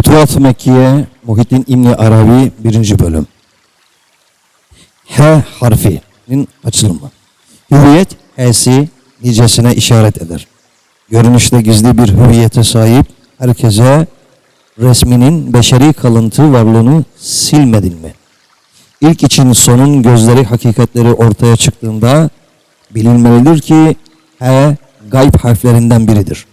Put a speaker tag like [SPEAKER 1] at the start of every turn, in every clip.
[SPEAKER 1] Fütuhat-ı Mekkiye Muhittin İbni Arabi 1. bölüm. H harfinin açılımı. Hüviyet H'si nicesine işaret eder. Görünüşte gizli bir hüviyete sahip herkese resminin beşeri kalıntı varlığını silmedin mi? İlk için sonun gözleri hakikatleri ortaya çıktığında bilinmelidir ki H gayb harflerinden biridir.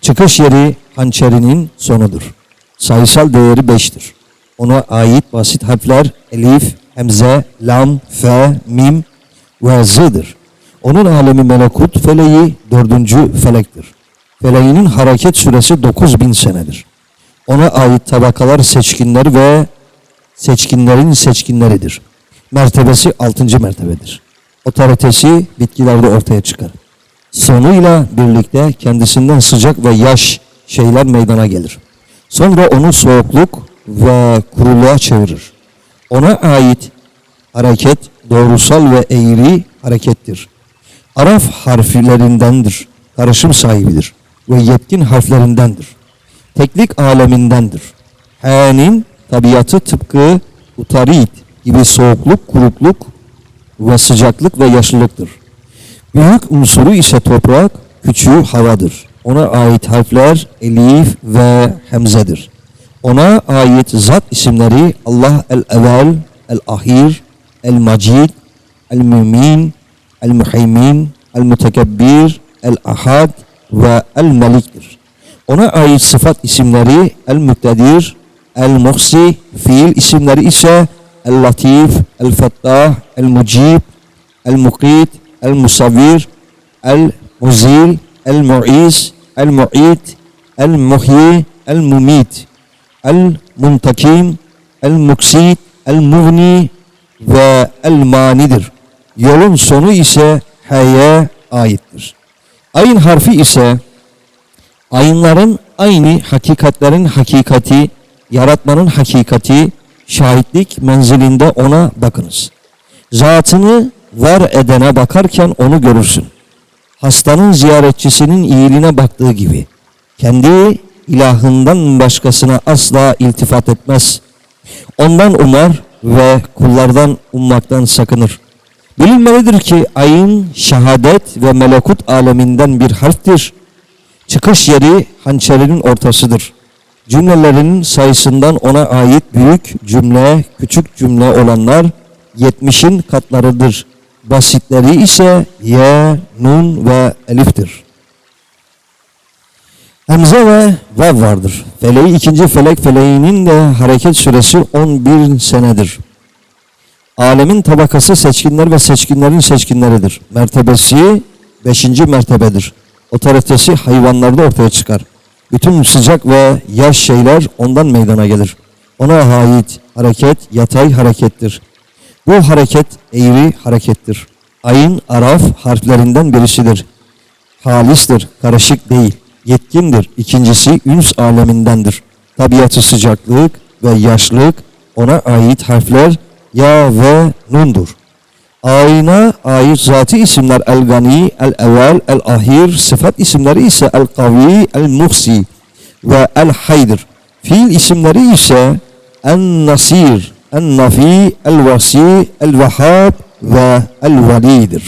[SPEAKER 1] Çıkış yeri hançerinin sonudur. Sayısal değeri beştir. Ona ait basit harfler elif, hemze, lam, fe, mim ve z'dir. Onun alemi melekut feleği dördüncü felektir. Feleğinin hareket süresi 9000 senedir. Ona ait tabakalar seçkinler ve seçkinlerin seçkinleridir. Mertebesi altıncı mertebedir. Otoritesi bitkilerde ortaya çıkar. Sonuyla birlikte kendisinden sıcak ve yaş şeyler meydana gelir. Sonra onu soğukluk ve kuruluğa çevirir. Ona ait hareket doğrusal ve eğri harekettir. Araf harflerindendir. Karışım sahibidir ve yetkin harflerindendir. Teklik alemindendir. H'nin tabiatı tıpkı utarit gibi soğukluk, kurukluk ve sıcaklık ve yaşlılıktır. Büyük unsuru ise toprak, küçüğü havadır. Ona ait harfler elif ve hemzedir. Ona ait zat isimleri Allah el-Evel, el-Ahir, el-Macid, el-Mümin, el-Muheymin, el-Mutekebbir, el-Ahad ve el-Melik'tir. Ona ait sıfat isimleri el-Muktedir, el-Muhsi, fiil isimleri ise el-Latif, el-Fettah, el-Mucib, el-Mukit, el-Musavvir, el-Muzil, el-Mu'iz, el-Mu'id, el-Muhyi, el-Mumit, el-Muntakim, ve el-Manidir. Yolun sonu ise H'ye aittir. Ayın harfi ise ayınların aynı hakikatlerin hakikati, yaratmanın hakikati, şahitlik menzilinde ona bakınız. Zatını var edene bakarken onu görürsün. Hastanın ziyaretçisinin iyiliğine baktığı gibi. Kendi ilahından başkasına asla iltifat etmez. Ondan umar ve kullardan ummaktan sakınır. Bilinmelidir ki ayın şehadet ve melekut aleminden bir harftir. Çıkış yeri hançerinin ortasıdır. Cümlelerinin sayısından ona ait büyük cümle, küçük cümle olanlar 70'in katlarıdır. Basitleri ise ye, nun ve eliftir. Hemze ve vav vardır. Feleği ikinci felek feleğinin de hareket süresi 11 senedir. Alemin tabakası seçkinler ve seçkinlerin seçkinleridir. Mertebesi beşinci mertebedir. Otoritesi hayvanlarda ortaya çıkar. Bütün sıcak ve yaş şeyler ondan meydana gelir. Ona ait hareket yatay harekettir. Bu hareket eğri harekettir. Ayın araf harflerinden birisidir. Halistir, karışık değil. Yetkindir. İkincisi üns alemindendir. Tabiatı sıcaklık ve yaşlık ona ait harfler ya ve nundur. Ayna ait zatı isimler el-gani, el-evel, el-ahir, sıfat isimleri ise el-kavi, el-muhsi ve el-haydır. Fiil isimleri ise en-nasir, النفي الوصي الوهاب والوليد.